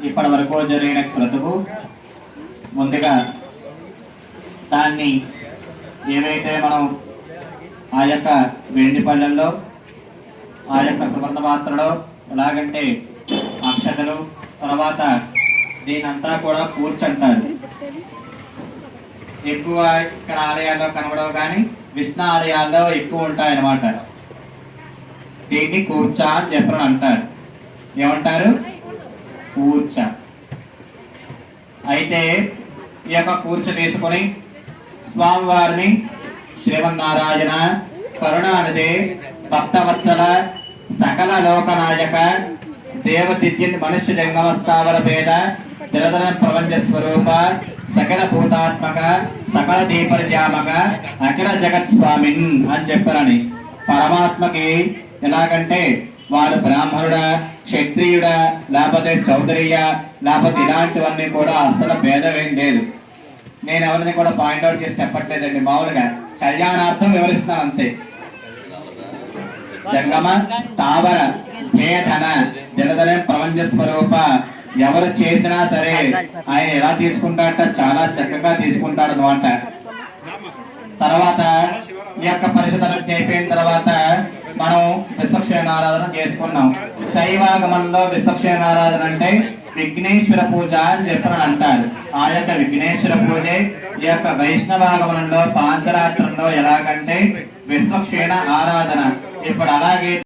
ఇప్పటి వరకు జరిగిన క్రతువు ముందుగా దాన్ని ఏవైతే మనం ఆ యొక్క వెండి పళ్ళల్లో ఆ యొక్క సువర్ణ పాత్రలో ఎలాగంటే అక్షతలు తర్వాత దీనంతా కూడా కూర్చంటారు ఎక్కువ ఇక్కడ ఆలయాల్లో కనబడవు కానీ విష్ణు ఆలయాల్లో ఎక్కువ ఉంటాయన్నమాట. దీన్ని కూర్చా అని చెప్పని అంటారు. ఏమంటారు? కూర్చ. అయితే ఈ యొక్క కూర్చ తీసుకొని స్వామివారిని శ్రీమన్నారాయణ కరుణానిధి భక్తవత్సల సకల లోకనాయక దేవతిథ్యన్ మనుష్య జంగమ స్థావర తిరదన ప్రపంచ స్వరూప సకల భూతాత్మక సకల దీపర్యామక అఖిల జగత్ స్వామిన్ అని చెప్పారని పరమాత్మకి ఎలాగంటే వాడు బ్రాహ్మణుడా క్షత్రియుడా లేకపోతే చౌదరియ లేకపోతే ఇలాంటివన్నీ కూడా అసలు భేదమేం లేదు. నేను ఎవరిని కూడా పాయింట్అవుట్ చేసి చెప్పట్లేదండి మామూలుగా. కళ్యాణార్థం వివరిస్తున్నాను అంతే. జంగమ స్థావర భేదన జలధర ప్రపంచ స్వరూప ఎవరు చేసినా సరే ఆయన ఎలా తీసుకుంటాడట చాలా చక్కగా తీసుకుంటాడు అనమాట తర్వాత ఈ యొక్క పరిశోధన అయిపోయిన తర్వాత మనం విశ్వక్షేణ ఆరాధన చేసుకున్నాం. శైవాగమంలో విశ్వక్షేణ ఆరాధన అంటే విఘ్నేశ్వర పూజ అని చెప్పని అంటారు. ఆ యొక్క విఘ్నేశ్వర పూజ ఈ యొక్క వైష్ణవాగమనంలో పాంచరాత్రంలో ఎలాగంటే విశ్వక్షేణ ఆరాధన. ఇప్పుడు అలాగే